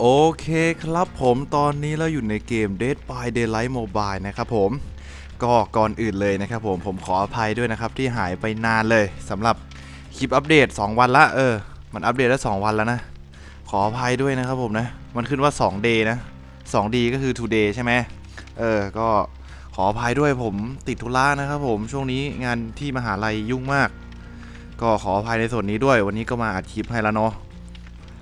โอเคครับผมตอนนี้เราอยู่ในเกม Dead by Daylight Mobile นะครับผม ก็ก่อนอื่นเลยนะครับผมผมขออภัยด้วยนะครับ ที่หายไปนานเลยสำหรับคลิปอัปเดต 2 วันละเออ มันอัปเดตได้2วันแล้วนะ ขออภัยด้วยนะครับผมนะ มันขึ้นว่า 2 day นะ 2D ก็คือ today ใช่ไหมเออ ก็ขออภัยด้วยผมติดธุระนะครับผมช่วงนี้งานที่มหาลัยยุ่งมาก ก็ขออภัยในส่วนนี้ด้วย วันนี้ก็มาอัดคลิปให้แล้วเนาะ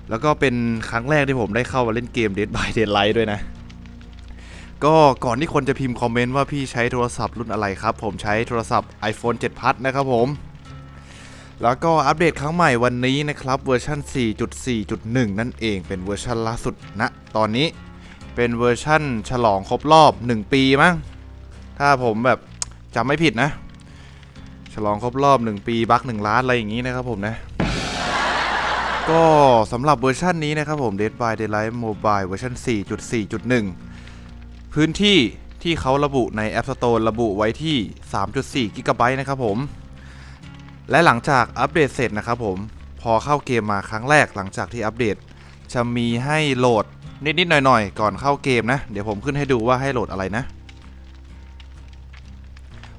แล้วก็เป็นครั้งแรกที่ผมได้เข้ามาเล่นเกม Dead by Daylight ด้วยนะ ก็ก่อนที่คนจะพิมพ์คอมเมนต์ว่าพี่ใช้โทรศัพท์รุ่นอะไรครับ ผมใช้โทรศัพท์ iPhone 7 Plus นะครับผม แล้วก็อัปเดตครั้งใหม่วันนี้นะครับเวอร์ชัน4.4.1 นั่นเองเป็นเวอร์ชันล่าสุดณตอนนี้เป็นเวอร์ชันฉลองครบรอบ 1 ปีมั้ง ถ้าผมแบบจำไม่ผิดนะ ฉลองครบรอบ 1 ปีบัก1ล้านอะไรอย่างนี้นะครับผมนะ ก็สำหรับเวอร์ชันนี้นะครับผม Dead by Daylight Mobile เวอร์ชัน4.4.1 พื้นที่ที่เขาระบุใน App Store ระบุไว้ที่ 3.4 g b นะครับผม และหลังจากอัปเดตเสร็จนะครับผม พอเข้าเกมมาครั้งแรกหลังจากที่อัปเดต จะมีให้โหลดนิด ๆ หน่อย ๆ ก่อนเข้าเกมนะ เดี๋ยวผมขึ้นให้ดูว่าให้โหลดอะไรนะ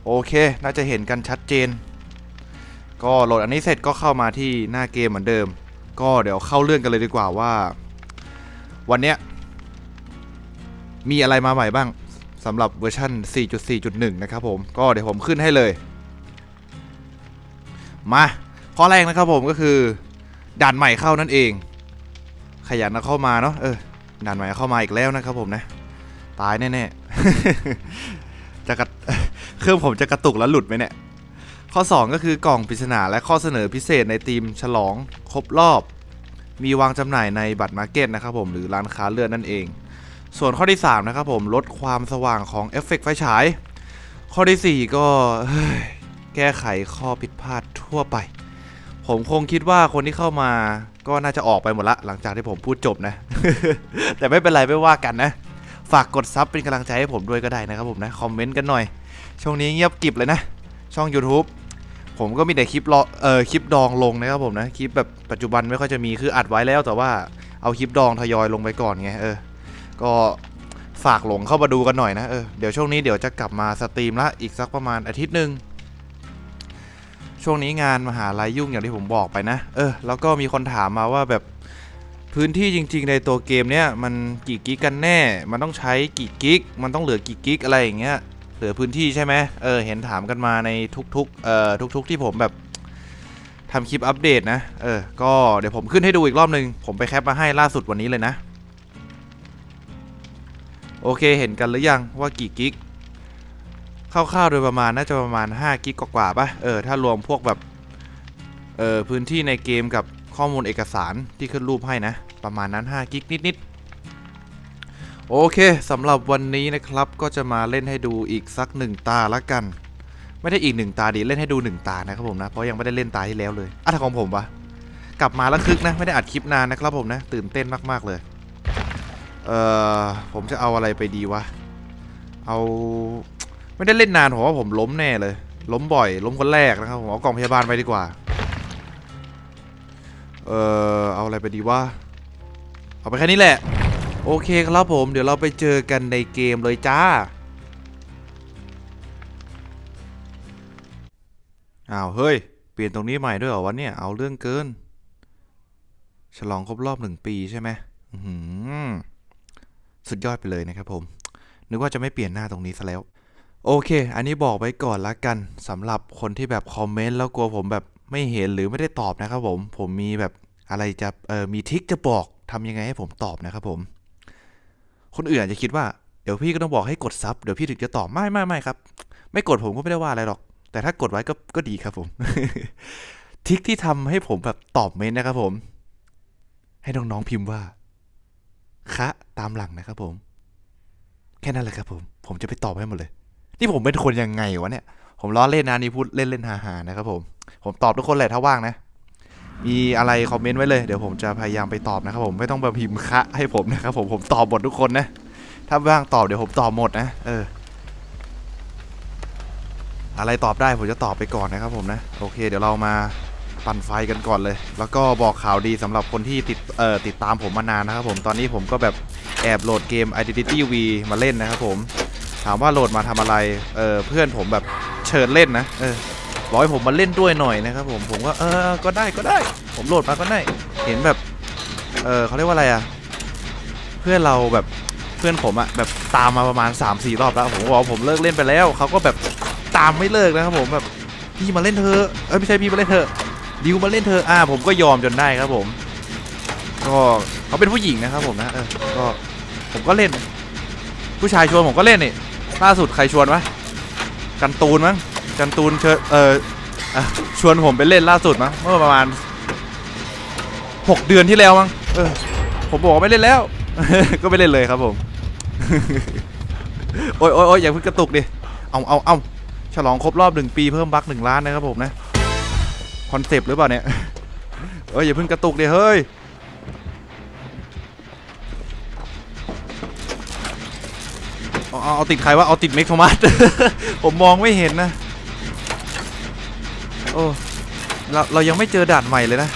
โอเค น่าจะเห็นกันชัดเจน ก็โหลดอันนี้เสร็จก็เข้ามาที่หน้าเกมเหมือนเดิม ก็เดี๋ยวเข้าเรื่องกันเลยดีกว่าว่า วันเนี้ยมีอะไรมาใหม่บ้างสำหรับเวอร์ชัน4.4.1 นะครับผม ก็เดี๋ยวผมขึ้นให้เลย มาข้อแรกนะครับผมก็คือ ด่านใหม่เข้านั่นเอง ขยันนะเข้ามาเนาะเออด่านใหม่เข้ามาอีกแล้วนะครับผมนะ ตายแน่ๆจะกระเครื่องผมจะกระตุกแล้วหลุดไหมเนี่ยข้อ 2 ก็คือกล่องปริศนาและข้อเสนอพิเศษในทีมฉลอง ครบรอบ มีวางจำหน่ายในบัตรมาร์เก็ตนะครับผมหรือร้านค้าเลือดนั่นเอง ส่วนข้อที่ 3 นะครับผมลดความสว่างของเอฟเฟกต์ไฟฉาย ข้อทีสี่ 4 ก็แก้ไขข้อผิดพลาดทั่วไป ผมคงคิดว่าคนที่เข้ามาก็น่าจะออกไปหมดละ หลังจากที่ผมพูดจบนะ แต่ไม่เป็นไรไม่ว่ากันนะ ฝากกดซับเป็นกำลังใจให้ผมด้วยก็ได้นะครับผมนะ คอมเมนต์กันหน่อย ช่วงนี้เงียบกิบเลยนะ ช่อง YouTube ผมก็มีแต่คลิปรอเอ่อคลิปดองลงนะครับผมนะคลิปแบบปัจจุบันไม่ค่อยจะมีคืออัดไว้แล้วแต่ว่าเอาคลิปดองทยอยลงไปก่อนไงเออ ก็ฝากหลงเข้ามาดูกันหน่อยนะเออเดี๋ยวช่วงนี้เดี๋ยวจะกลับมาสตรีมละอีกสักประมาณอาทิตย์หนึ่งช่วงนี้งานมหาลัยยุ่งอย่างที่ผมบอกไปนะ เออ แล้วก็มีคนถามมาว่าแบบพื้นที่จริง ๆ ในตัวเกมเนี้ยมันกี่กิกกันแน่ มันต้องใช้กี่กิก มันต้องเหลือกี่กิกอะไรอย่างเงี้ย ลือพื้นที่ใช่ไหมเออเห็นถามกันมาในทุกๆเอ่อทุกๆที่ผมแบบทำคลิปอัปเดตนะ เออ ก็เดี๋ยวผมขึ้นให้ดูอีกรอบหนึ่งผมไปแคปมาให้ล่าสุดวันนี้เลยนะ โอเค เห็นกันหรือยังว่ากี่กิกคร่าวๆโดยประมาณน่าจะประมาณ 5 กิกกว่าๆป่ะ เออ ถ้ารวมพวกแบบ เออพื้นที่ในเกมกับข้อมูลเอกสารที่ขึ้นรูปให้นะ ประมาณนั้น 5 กิกนิดๆ โอเคสำหรับวันนี้นะครับก็จะมาเล่นให้ดูอีกสักหนึ่งตาละกัน ไม่ได้อีกหนึ่งตาดีเล่นให้ดูหนึ่งตานะครับผมนะเพราะยังไม่ได้เล่นตาที่แล้วเลยอะถ้าของผมวะกลับมาแล้วคึกนะไม่ได้อัดคลิปนานนะครับผมนะ ตื่นเต้นมากๆเลยเอ่อผมจะเอาอะไรไปดีวะเอาไม่ได้เล่นนานผมว่าผมล้มแน่เลย ล้มบ่อย ล้มคนแรกนะครับผมเอากล่องพยาบาลไปดีกว่าเอ่อเอาอะไรไปดีวะเอาไปแค่นี้แหละ โอเคครับผม เดี๋ยวเราไปเจอกันในเกมเลยจ้าอ้าวเฮ้ย เปลี่ยนตรงนี้ใหม่ด้วยเหรอวะเนี่ย เอาเรื่องเกิน ฉลองครบรอบหนึ่งปีใช่ไหมหสุดยอดไปเลยนะครับผม นึกว่าจะไม่เปลี่ยนหน้าตรงนี้ซะแล้ว โอเค อันนี้บอกไว้ก่อนละกันสำหรับคนที่แบบคอมเมนต์แล้วกลัวผมแบบไม่เห็นหรือไม่ได้ตอบนะครับผม ผมมีแบบอะไรจะเออมีทิคจะบอกทำยังไงให้ผมตอบนะครับผม คนอื่นอาจจะคิดว่าเดี๋ยวพี่ก็ต้องบอกให้กดซับเดี๋ยวพี่ถึงจะตอบไม่ไม่ไม่ครับ ไม่กดผมก็ไม่ได้ว่าอะไรหรอก แต่ถ้ากดไว้ก็ก็ดีครับผมทริคที่ทำให้ผมแบบตอบเมนนะครับผม ให้น้องๆพิมพ์ว่าคะตามหลังนะครับผม แค่นั้นแหละครับผม ผมจะไปตอบให้หมดเลย นี่ผมเป็นคนยังไงวะเนี่ย ผมล้อเล่นนะนี่พูดเล่นเล่นฮาฮาๆนะครับผม ผมตอบทุกคนแหละถ้าว่างนะ มีอะไรคอมเมนต์ไว้เลย เดี๋ยวผมจะพยายามไปตอบนะครับผมไม่ต้องมาพิมพ์คะให้ผมนะครับผมผมตอบหมดทุกคนนะ ถ้าว่างตอบเดี๋ยวผมตอบหมดนะ เออ อะไรตอบได้ผมจะตอบไปก่อนนะครับผมนะ โอเค เดี๋ยวเรามาปั่นไฟกันก่อนเลย แล้วก็บอกข่าวดีสำหรับคนที่ติดเอ่อติดตามผมมานานนะครับผมตอนนี้ผมก็แบบแอบโหลดเกม Identity V มาเล่นนะครับผม ถามว่าโหลดมาทำอะไร เออเพื่อนผมแบบเชิญเล่นนะ เออ บอกให้ผมมาเล่นด้วยหน่อยนะครับผมผมก็เออก็ได้ก็ได้ ผมโหลดมาก็ได้ เห็นแบบเออเขาเรียกว่าอะไรอะเพื่อนเราแบบเพื่อนผมอะแบบตามมาประมาณ 3-4 รอบแล้วผมบอกผมเลิกเล่นไปแล้วเขาก็แบบตามไม่เลิกนะครับผมแบบพี่มาเล่นเธอเอ้ยไม่ใช่พี่มาเล่นเธอดิวมาเล่นเธออ่าผมก็ยอมจนได้ครับผม ก็เขาเป็นผู้หญิงนะครับผมนะเออก็ผมก็เล่น ผู้ชายชวนผมก็เล่นนี่ล่าสุดใครชวนวะกันตูนมั้ง กันตูนเชิญเออชวนผมไปเล่นล่าสุดมั้งเมื่อประมาณหกเดือนที่แล้วมั้งเออผมบอกไม่เล่นแล้ว ก็ไม่เล่นเลยครับผม โอ้ยโอ้ยอย่าเพิ่งกระตุกดิ เอาเอาเอาฉลองครบรอบหนึ่งปีเพิ่มบัคหนึ่งล้านนะครับผมนะ คอนเซปต์หรือเปล่าเนี่ย เอ้ยอย่าเพิ่งกระตุกดิเฮ้ย เอาเอาเอาติดใครวะเอาติดเมกโทมัสผมมองไม่เห็นนะ โอ้เราเรายังไม่เจอด่านใหม่เลยนะ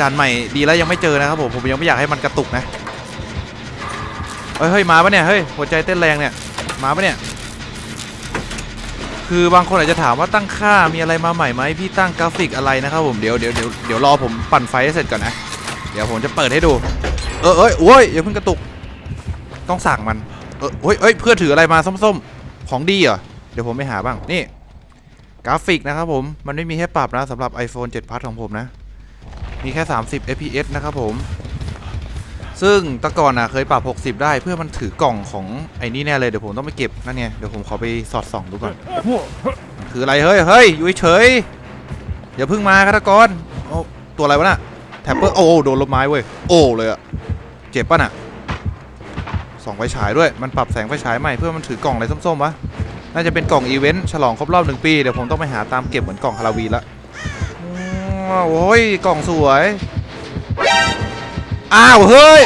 ด่านใหม่ดีแล้วยังไม่เจอนะครับผมผมยังไม่อยากให้มันกระตุกนะเฮ้ยมาปะเนี่ยเฮ้ยหัวใจเต้นแรงเนี่ยมาปะเนี่ยคือบางคนอาจจะถามว่าตั้งค่ามีอะไรมาใหม่ไหมพี่ตั้งกราฟิกอะไรนะครับผมเดี๋ยวเดี๋ยวเดี๋ยวเดี๋ยวรอผมปั่นไฟให้เสร็จก่อนนะเดี๋ยวผมจะเปิดให้ดู เออเอ้ยโอ้ยอย่าเพิ่งกระตุก ต้องสั่งมันเออเฮ้ยเฮ้ยเพื่อถืออะไรมาส้มๆ ของดีเหรอเดี๋ยวผมไปหาบ้างนี่ กราฟิกนะครับผมมันไม่มีให้ปรับนะสำหรับ iPhone 7 Plus ของผมนะ มีแค่ 30 fps นะครับผม ซึ่งตะก่อนนะเคยปรับ 60 ได้เพื่อมันถือกล่องของไอ้นี่แน่เลยเดี๋ยวผมต้องไปเก็บนั่นไงเดี๋ยวผมขอไปสอดส่องดูก่อนถืออะไรเฮ้ยเฮ้ยอยู่เฉยอย่าเพิ่งมาฆาตกรโอ้ตัวอะไรวะน่ะแท็ปเปอร์โอ้โดนลมไม้เว้ยโอ้เลยอะเจ็บป่ะน่ะส่องไฟฉายด้วยมันปรับแสงไฟฉายใหม่เพื่อมันถือกล่องอะไรส้มๆวะ น่าจะเป็นกล่องอีเวนต์ฉลองครบรอบหนึ่งปี เดี๋ยวผมต้องไปหาตามเก็บเหมือนกล่องฮาโลวีนละโอ้ยกล่องสวย อ้าว เฮ้ย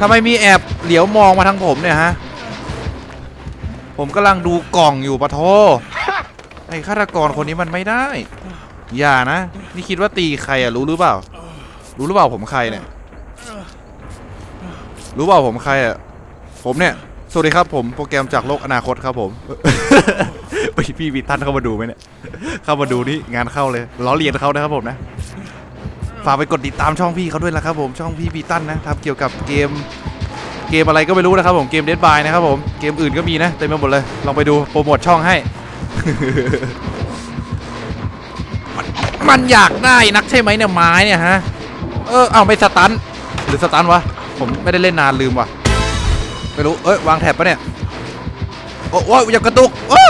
ทำไมมีแอบเหลียวมองมาทางผมเนี่ยฮะ ผมกำลังดูกล่องอยู่ปะโทไอ้ฆาตกรคนนี้มันไม่ได้ อย่านะ นี่คิดว่าตีใครอะรู้หรือเปล่า รู้หรือเปล่าผมใครเนี่ย รู้เปล่าผมใครอะผมเนี่ย สวัสดีครับผมโปรแกรมจากโลกอนาคตครับผม ไปพี่วีท่านเข้ามาดูไหมเนี่ยเข้ามาดูนี่งานเข้าเลยล้อเลียนเขานะครับผมนะฝากไปกดติดตามช่องพี่เขาด้วยนะครับผมช่องพี่พีตันนะทำเกี่ยวกับเกมเกมอะไรก็ไม่รู้นะครับผมเกมเดดบายนะครับผมเกมอื่นก็มีนะเต็มไปหมดเลยลองไปดูโปรโมทช่องให้ มันมันอยากได้นักใช่ไหมเนี่ยไม้เนี่ยฮะเออเอาไม่สตันหรือสตันวะผมไม่ได้เล่นนานลืมว่ะ ไม่รู้ เอ้ย วางแท็บปะเนี่ย โอ้โหอย่ากระตุก โอ้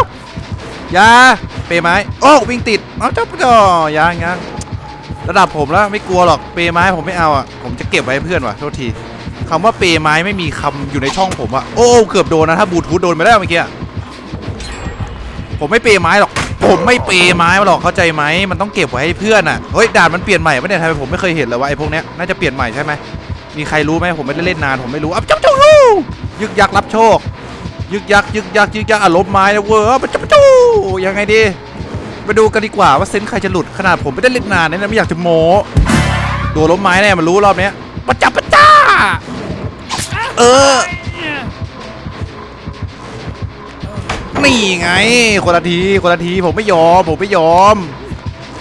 ยาเปไม้ โอ้วิ่งติด เอาจับจ่อยางยางระดับผมแล้วไม่กลัวหรอก เปไม้ผมไม่เอาอะ ผมจะเก็บไว้ให้เพื่อนว่ะ โทษทีคำว่าเปไม้ไม่มีคำอยู่ในช่องผมอะ โอ้เกือบโดนนะ ถ้าบูทูธโดนไปแล้วเมื่อกี้ ผมไม่เปไม้หรอก ผมไม่เปไม้หรอก เข้าใจไหม มันต้องเก็บไว้ให้เพื่อนอะ เฮ้ยด่านมันเปลี่ยนใหม่ปะเนี่ยทำไมผมไม่เคยเห็นเลยว่าไอ้พวกเนี้ยน่าจะเปลี่ยนใหม่ใช่ไหมมีใครรู้ไหมผมไม่ได้เล่นนานผมไม่รู้อะจับจู ยึกยักรับโชค ยึกยักยึกยักยึกยักอะลบไม้นะเว้ยอะจับจูยังไงดีไปดูกันดีกว่าว่าเซนใครจะหลุดขนาดผมไม่ได้เล่นนานเนี่ยนะไม่อยากจะโม้โดนลบไม้แน่มันรู้รอบนี้ปะจับปะจ้าเออนี่ไงคนละทีคนละทีผมไม่ยอมผมไม่ยอม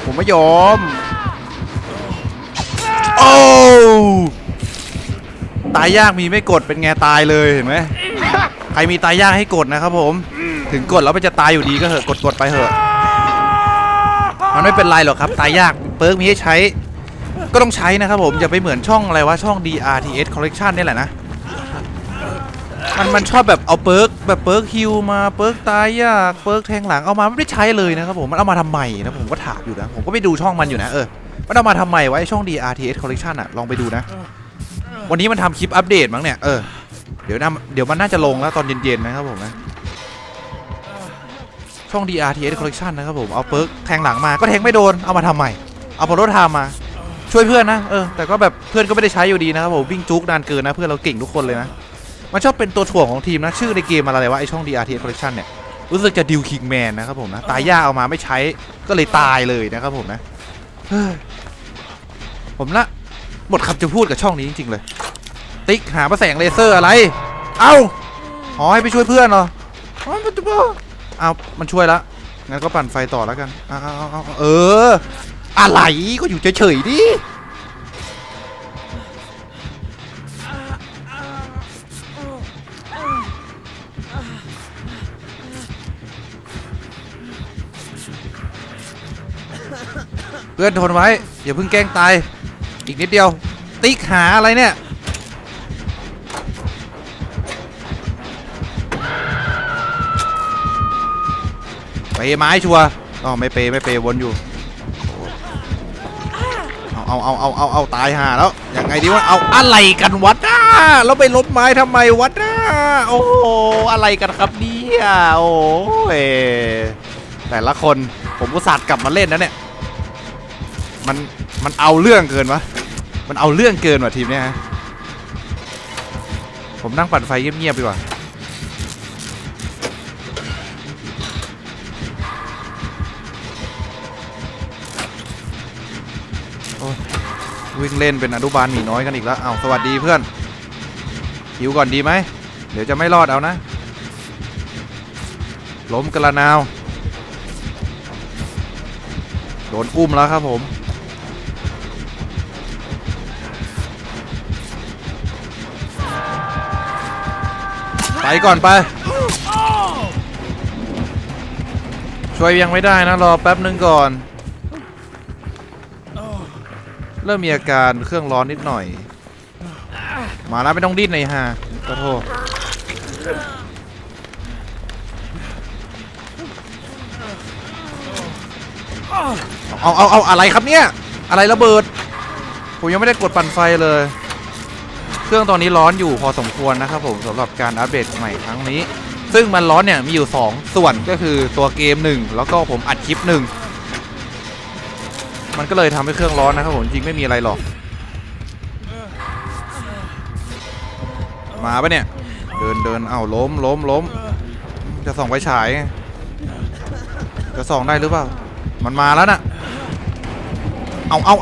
ผมไม่ยอมโอ้ ตายยากมีไม่กดเป็นไงตายเลยเห็นไหมใครมีตายยากให้กดนะครับผม ถึงกดแล้วมันจะตายอยู่ดีก็เหอะกดกดไปเหอะ มันไม่เป็นไรหรอกครับ ตายยากเปิร์กมีให้ใช้ ก็ต้องใช้นะครับผมอย่าไปเหมือนช่องอะไรวะช่อง DRTS Collection นี่แหละนะมันมันชอบแบบเอาเปิร์กแบบเปิร์กฮิวมาเปิร์กตายยากเปิร์กแทงหลังเอามาไม่ได้ใช้เลยนะครับผมมันเอามาทำไมนะผมก็ถามอยู่นะผมก็ไปดูช่องมันอยู่นะเออมันเอามาทำไมไว้ช่อง DRTS Collection อะลองไปดูนะ วันนี้มันทำคลิปอัปเดตมั้งเนี่ย เออ เดี๋ยวนะเดี๋ยวมันน่าจะลงแล้วตอนเย็นๆนะครับผมนะ ช่อง DRTS Collection นะครับผม เอาเปิร์กแทงหลังมา ก็แทงไม่โดน เอามาทำใหม่ เอาพอรถทามา ช่วยเพื่อนนะ เออ แต่ก็แบบเพื่อนก็ไม่ได้ใช้อยู่ดีนะครับผม วิ่งจุกนานเกินนะ เพื่อนเราเก่งทุกคนเลยนะ มันชอบเป็นตัวถ่วงของทีมนะ ชื่อในเกมอะไรวะไอช่อง DRTS Collection เนี่ย รู้สึกจะดิวคิงแมนนะครับผมนะ ตายย่าเอามาไม่ใช้ ก็เลยตายเลยนะครับผมนะเฮ้ยผมละหมดคำจะพูดกับช่องนี้จริงๆเลย ติ๊กหาประแสงเลเซอร์อะไร เอ้าอ๋อให้ไปช่วยเพื่อนเหรออ๋อมันจะบ้าเอามันช่วยละงั้นก็ปั่นไฟต่อแล้วกันเอาเอาเอาเอาเอออะไรก็อยู่เฉยๆดิเพื่อนทนไว้อย่าเพิ่งแกล้งตาย อีกนิดเดียว ติ๊กหาอะไรเนี่ย ไม้ชัวร์อ๋อไม่เปย์ไม่เปย์วนอยู่เอาเอาเอาเอาเอาเอาตายห่าแล้วยังไงดีวะเอาอะไรกันวัดอะแล้วไปลดไม้ทำไมวัดอะโอ้โหอะไรกันครับเนี่ยโอ้ยแต่ละคนผมก็สัตว์กลับมาเล่นนะเนี่ยมันมันเอาเรื่องเกินวะมันเอาเรื่องเกินว่ะทีมเนี้ยฮะผมนั่งปั่นไฟเงียบๆดีกว่า วิ่งเล่นเป็นอนุบาลหมีน้อยกันอีกแล้วเอาสวัสดีเพื่อนหิวก่อนดีไหม เดี๋ยวจะไม่รอดเอานะ ล้มกระนาว โดนอุ้มแล้วครับผม ไปก่อนไป ช่วยยังไม่ได้นะ รอแป๊บนึงก่อน เริ่มมีอาการเครื่องร้อนนิดหน่อย มาแล้วไม่ต้องดิ้นเลยฮะขอโทษเอาเอาเอาอะไรครับเนี่ย อะไรระเบิด ผมยังไม่ได้กดปั่นไฟเลย เครื่องตอนนี้ร้อนอยู่พอสมควรนะครับผมสำหรับการอัปเดตใหม่ครั้งนี้ ซึ่งมันร้อนเนี่ยมีอยู่ 2 ส่วนก็คือตัวเกม 1 แล้วก็ผมอัดคลิป 1 มันก็เลยทำให้เครื่องร้อนนะครับผมจริงไม่มีอะไรหรอก มาปะเนี่ย เดินเดินเอ้าล้มล้มล้มจะส่องไฟฉายไงจะส่องได้หรือเปล่า มันมาแล้วน่ะเอาเอา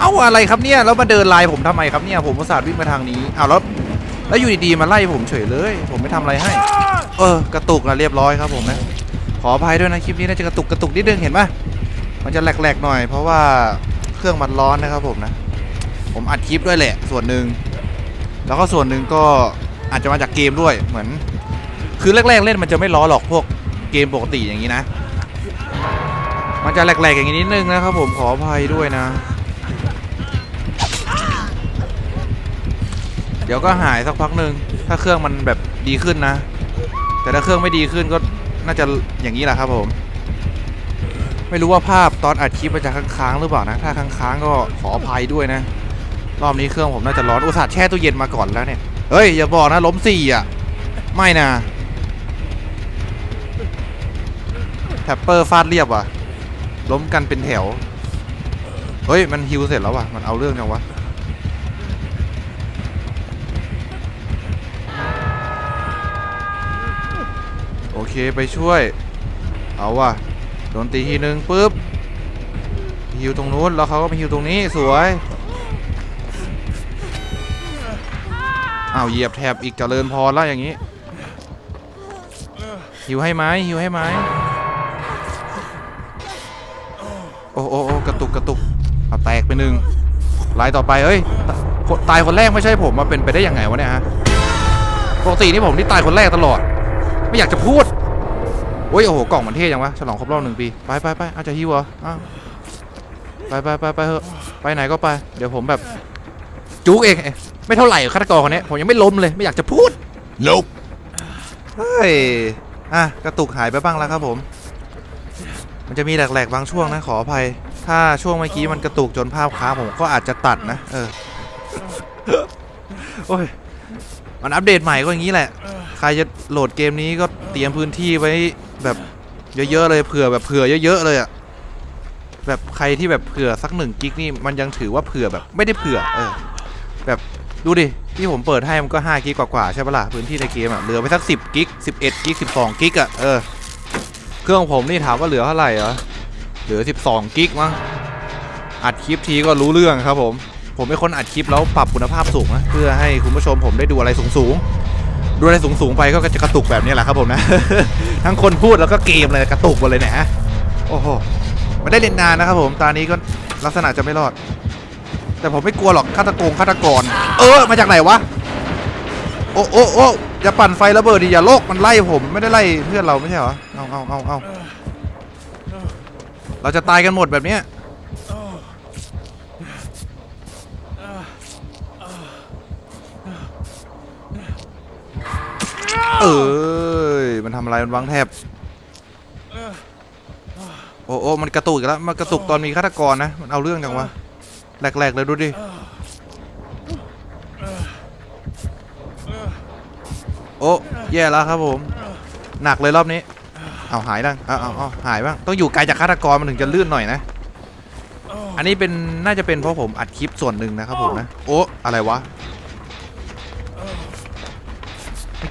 เอาอะไรครับเนี่ยแล้วมาเดินไลน์ผมทำไมครับเนี่ยผมอุตส่าห์วิ่งมาทางนี้เอาแล้วแล้วอยู่ดีๆมาไล่ผมเฉยเลย ผมไม่ทำอะไรให้ เออกระตุกนะเรียบร้อยครับผมนะขออภัยด้วยนะคลิปนี้น่าจะกระตุกกระตุกนิดนึงเห็นปะมั มันจะแหลกๆหน่อย เพราะว่าเครื่องมันร้อนนะครับผมนะ ผมอัดคลิปด้วยแหละ ส่วนหนึ่งแล้วก็ส่วนหนึ่งก็อาจจะมาจากเกมด้วยเหมือน คือแรกๆเล่นมันจะไม่ร้อนหรอกพวกเกมปกติอย่างนี้นะ มันจะแหลกๆอย่างนี้นิดนึงนะครับผมขออภัยด้วยนะ เดี๋ยวก็หายสักพักหนึ่งถ้าเครื่องมันแบบดีขึ้นนะ แต่ถ้าเครื่องไม่ดีขึ้นก็น่าจะอย่างนี้แหละครับผม ไม่รู้ว่าภาพตอนอัดคลิปมันจะค้างๆหรือเปล่านะ ถ้าค้างๆก็ขออภัยด้วยนะ รอบนี้เครื่องผมน่าจะร้อนอุตส่าห์แช่ตู้เย็นมาก่อนแล้วเนี่ย เฮ้ย อย่าบอกนะล้มสี่อะ ไม่นะแท็ปเปอร์ฟาดเรียบว่ะ ล้มกันเป็นแถว เฮ้ย มันฮิวเสร็จแล้วว่ะ มันเอาเรื่องจังวะโอเคไปช่วย เอาว่ะ โดนตีทีนึงปุ๊บฮิวตรงนู้นแล้วเขาก็มาฮิวตรงนี้สวยอ้าวเหยียบแถบอีกเจริญพรแล้วอย่างนี้ฮิวให้ไหมฮิวให้ไหมโอ้โอ้โอ้กระตุกกระตุกเอาแตกไปหนึ่งลายต่อไปเอ้ยคนตายคนแรกไม่ใช่ผมมาเป็นไปได้ยังไงวะเนี่ยฮะปกตินี่ผมที่ตายคนแรกตลอด ไม่อยากจะพูด โอ้ยโอ้โหกล่องมันเท่จังวะฉลองครบรอบหนึ่งปีไปไปไปอาจจะฮิวเหรออ้าวไปไปไปไปเถอะไปไหนก็ไป เดี๋ยวผมแบบจุกเองเอ้ยไม่เท่าไหร่ฆาตกรคนนี้ผมยังไม่ล้มเลยไม่อยากจะพูด Nope. เฮ้ยอะกระตุกหายไปบ้างแล้วครับผม มันจะมีแหลกๆบางช่วงนะขออภัย ถ้าช่วงเมื่อกี้มันกระตุกจนภาพค้างผมก็อาจจะตัดนะ เออโอ้ยมันอัปเดตใหม่ก็อย่างนี้แหละ ใครจะโหลดเกมนี้ก็เตรียมพื้นที่ไว้ แบบเยอะๆเลยเผื่อแบบเผื่อเยอะๆเลยอะแบบใครที่แบบเผื่อสักหนึ่งกิกนี่มันยังถือว่าเผื่อแบบไม่ได้เผื่อเออแบบดูดิที่ผมเปิดให้มันก็5กิกกว่าๆใช่ปะล่ะพื้นที่ในเกมอะเหลือไปสัก10กิก11กิก12กิกอะเออเครื่องผมนี่ถามว่าเหลือเท่าไหร่เหรอเหลือ 12กิกมั้งอัดคลิปทีก็รู้เรื่องครับผม ผมเป็นคนอัดคลิปแล้วปรับคุณภาพสูงนะเพื่อให้คุณผู้ชมผมได้ดูอะไรสูงๆ ดูอะไรสูงๆไปก็จะกระตุกแบบนี้แหละครับผมนะ ทั้งคนพูดแล้วก็เกมเลยกระตุกหมดเลยเนี่ยฮะโอ้โหไม่ได้เล่นนานนะครับผมตอนนี้ก็ลักษณะจะไม่รอด แต่ผมไม่กลัวหรอกฆาตโกงฆาตกร เออมาจากไหนวะโอ้โอ้โอ้อย่าปั่นไฟระเบิดดิอย่าโลกมันไล่ผมไม่ได้ไล่เพื่อนเราไม่ใช่เหรอเอาเอาเอาเอาเราจะตายกันหมดแบบเนี้ย เอ้ยมันทำอะไรมันวางแทบโอ้โอ้มันกระตุกอีกแล้วมันกระตุกตอนมีฆาตกรนะมันเอาเรื่องจังวะแหลกๆเลยดูดิโอ้แย่แล้วครับผม หนักเลยรอบนี้เอาหายดังเอาเอาเอาหายบ้างต้องอยู่ไกลจากฆาตกรมันถึงจะลื่นหน่อยนะ อันนี้เป็นน่าจะเป็นเพราะผมอัดคลิปส่วนหนึ่งนะครับผมนะโอ้อะไรวะ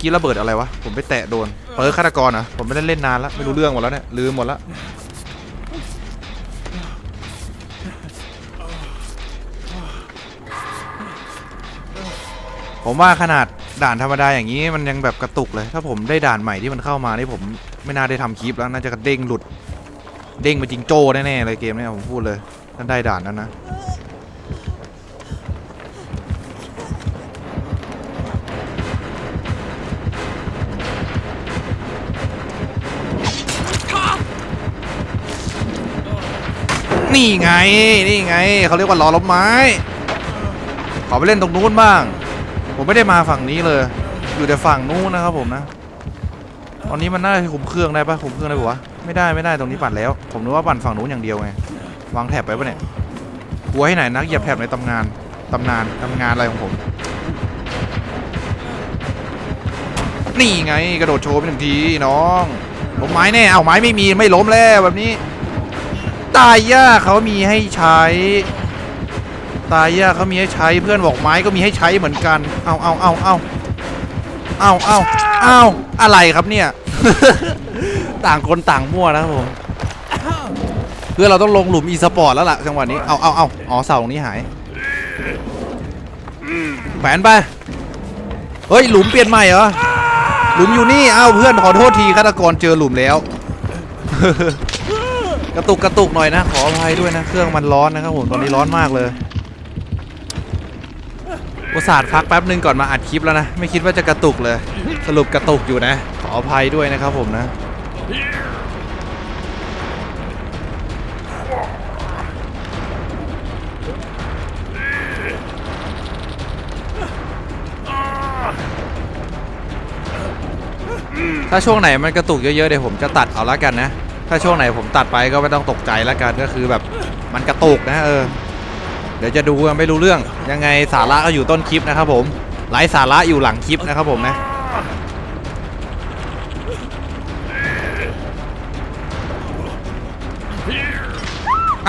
กี้ระเบิดอะไรวะ ผมไปแตะโดน เปิดฆาตกรเหรอะผมไม่ได้เล่นนานแล้ว ไม่รู้เรื่องหมดแล้วเนี่ย ลืมหมดแล้ว ผมว่าขนาดด่านธรรมดาอย่างนี้มันยังแบบกระตุกเลย ถ้าผมได้ด่านใหม่ที่มันเข้ามานี่ผมไม่น่าได้ทำคลิปแล้ว น่าจะเด้งหลุด เด้งมาจริงโจ้แน่ๆเลยเกมเนี้ผมพูดเลยถ้าได้ด่านนั้นนะ นี่ไง นี่ไง เขาเรียกว่าล้อล้มไม้ ขอไปเล่นตรงนู้นบ้าง ผมไม่ได้มาฝั่งนี้เลย อยู่แต่ฝั่งนู้นนะครับผมนะ ตอนนี้มันน่าจะคุมเครื่องได้ปะคุมเครื่องได้ปะวะ ไม่ได้ไม่ได้ตรงนี้ปั่นแล้ว ผมนึกว่าปั่นฝั่งนู้นอย่างเดียวไง วางแถบไปปะเนี่ยกลัวให้ไหนนักเหยียบแถบในตำนานตำนานตำงานอะไรของผม นี่ไงกระโดดโชว์ไปหนึ่งทีน้องล้มไม้แน่ เอาไม้ไม่มีไม่ล้มแล้วแบบนี้ ตายยากเขามีให้ใช้ ตายยากเขามีให้ใช้เพื่อนบอกไม้ก็มีให้ใช้เหมือนกัน เอาเอาเอาเอาเอาเอาเอาอะไรครับเนี่ย ต่างคนต่างมั่วนะครับผมเพื่อเราต้องลงหลุมอีสปอร์ตแล้วล่ะจังหวะนี้เอาเอาเอาอ๋อเสาตรงนี้หายแขวนไปเฮ้ยหลุมเปลี่ยนใหม่เหรอหลุมอยู่นี่เอาเพื่อนขอโทษทีฆาตกรเจอหลุมแล้ว กระตุกกระตุกหน่อยนะ ขออภัยด้วยนะ เครื่องมันร้อนนะครับผมตอนนี้ร้อนมากเลยอุตส่าห์พักแป๊บนึงก่อนมาอัดคลิปแล้วนะ ไม่คิดว่าจะกระตุกเลย สรุปกระตุกอยู่นะ ขออภัยด้วยนะครับผมนะถ้าช่วงไหนมันกระตุกเยอะๆเดี๋ยวผมจะตัดเอาละกันนะ ถ้าช่วงไหนผมตัดไปก็ไม่ต้องตกใจและกันก็คือแบบมันกระตุกนะเออ เดี๋ยวจะดูกันไม่รู้เรื่องยังไงสาระก็อยู่ต้นคลิปนะครับผมไลฟ์สาระอยู่หลังคลิปนะครับผมนะ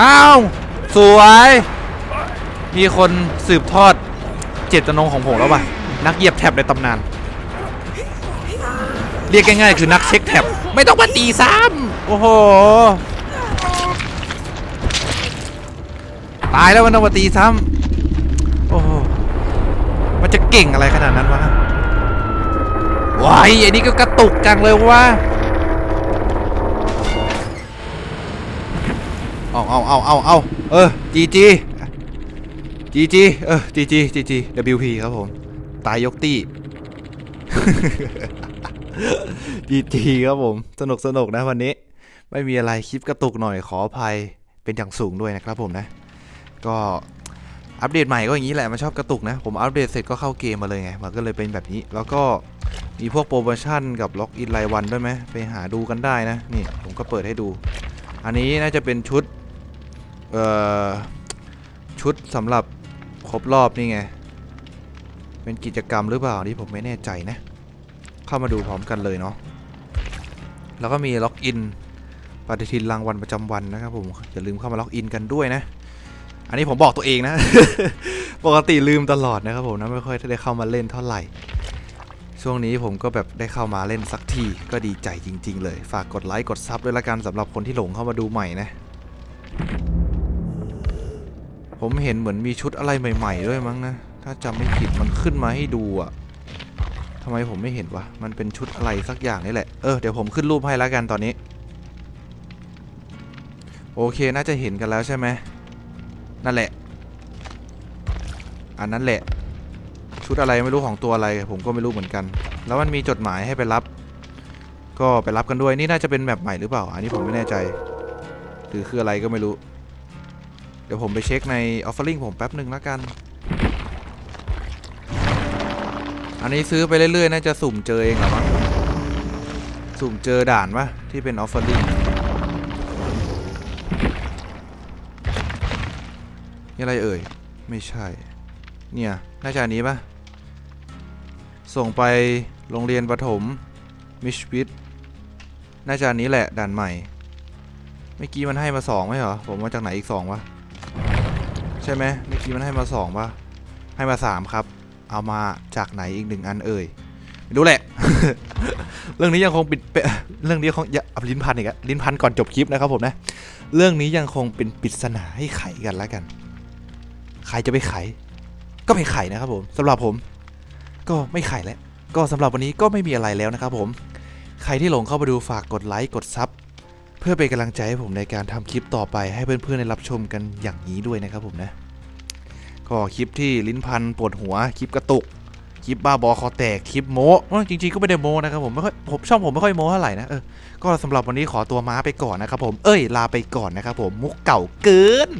อ้าวสวย มีคนสืบทอดเจตจำนงของผมแล้วป่ะ นักเหยียบแท็บในตำนาน เรียกง่ายๆคือนักเช็คแท็บ ไม่ต้องมาตีซ้ำ โอ้โห ตายแล้วมันต้องมาตีซ้ำ โอ้โห มันจะเก่งอะไรขนาดนั้นวะว้ายไอ้นี่ก็กระตุกจังเลยวะเอาเอาเอาเอาเอาเออจีจีจีจีเออจีจีจีจี WP ครับผม ตายยกตี้จีจีครับผม สนุกสนุกนะวันนี้ ไม่มีอะไรคลิปกระตุกหน่อยขออภัยเป็นอย่างสูงด้วยนะครับผมนะ ก็อัปเดตใหม่ก็อย่างนี้แหละมันชอบกระตุกนะ ผมอัปเดตเสร็จก็เข้าเกมมาเลยไงมันก็เลยเป็นแบบนี้ แล้วก็มีพวกโปรโมชั่นกับล็อกอินรายวันด้วยไหมไปหาดูกันได้นะนี่ผมก็เปิดให้ดู อันนี้น่าจะเป็นชุดเอ่อชุดสำหรับครบรอบนี่ไงเป็นกิจกรรมหรือเปล่านี่ผมไม่แน่ใจนะ เข้ามาดูพร้อมกันเลยเนาะแล้วก็มีล็อกอิน ปฏิทินรางวัลประจำวันนะครับผมอย่าลืมเข้ามาล็อกอินกันด้วยนะ อันนี้ผมบอกตัวเองนะ ปกติลืมตลอดนะครับผมนะไม่ค่อยได้เข้ามาเล่นเท่าไหร่ ช่วงนี้ผมก็แบบได้เข้ามาเล่นสักทีก็ดีใจจริง ๆ เลย ฝากกดไลค์กดซับด้วยละกันสำหรับคนที่หลงเข้ามาดูใหม่นะ ผมเห็นเหมือนมีชุดอะไรใหม่ ๆ ด้วยมั้งนะ ถ้าจำไม่ผิดมันขึ้นมาให้ดูอะทำไมผมไม่เห็นวะ มันเป็นชุดอะไรสักอย่างนี่แหละ เออ เดี๋ยวผมขึ้นรูปให้แล้วกันตอนนี้ โอเคน่าจะเห็นกันแล้วใช่ไหมนั่นแหละ อันนั้นแหละ ชุดอะไรไม่รู้ของตัวอะไร ผมก็ไม่รู้เหมือนกัน แล้วมันมีจดหมายให้ไปรับ ก็ไปรับกันด้วยนี่น่าจะเป็นแบบใหม่หรือเปล่า อันนี้ผมไม่แน่ใจ หรือคืออะไรก็ไม่รู้ เดี๋ยวผมไปเช็คใน Offering ผมแป๊บหนึ่งแล้วกัน อันนี้ซื้อไปเรื่อยๆ น่าจะสุ่มเจอเองหรอมั้งสุ่มเจอด่านปะที่เป็น Offering นี่อ อะไรเอ่ย ไม่ใช่ เนี่ย น่าจะอันนี้ปะส่งไปโรงเรียนประถม มิชวิทน่าจะอันนี้แหละด่านใหม่ เมื่อกี้มันให้มาสองไหมเหรอ ผมมาจากไหนอีกสองวะ ใช่ไหมเมื่อกี้มันให้มาสองปะให้มาสามครับ เอามาจากไหนอีกหนึ่งอันเอ่ยไม่รู้แหละ เรื่องนี้ยังคงปิดเรื่องนี้คงอย่าเอลิ้นพันอีกอะลิ้นพันก่อนจบคลิปนะครับผมนะ เรื่องนี้ยังคงเป็นปริศนาให้ไขกันแล้วกัน ครจะไปไข ก็ไม่ไขนะครับผมสำหรับผม ก็ไม่ไขแล้ว ก็สำหรับวันนี้ก็ไม่มีอะไรแล้วนะครับผม ใครที่หลงเข้ามาดูฝากกดไลค์กดซับเพื่อเป็นกำลังใจให้ผมในการทำคลิปต่อไปให้เพื่อนๆได้รับชมกันอย่างนี้ด้วยนะครับผมนะ ก็คลิปที่ลิ้นพันปวดหัวคลิปกระตุกคลิปบ้าบอคอแตกคลิปโม้จริงๆก็ไม่ได้โม้นะครับผมไม่ค่อยผมช่องผมไม่ค่อยโม้เท่าไหร่นะเออก็สำหรับวันนี้ขอตัวม้าไปก่อนนะครับผมเอ้ยลาไปก่อนนะครับผมมุกเก่าเกิน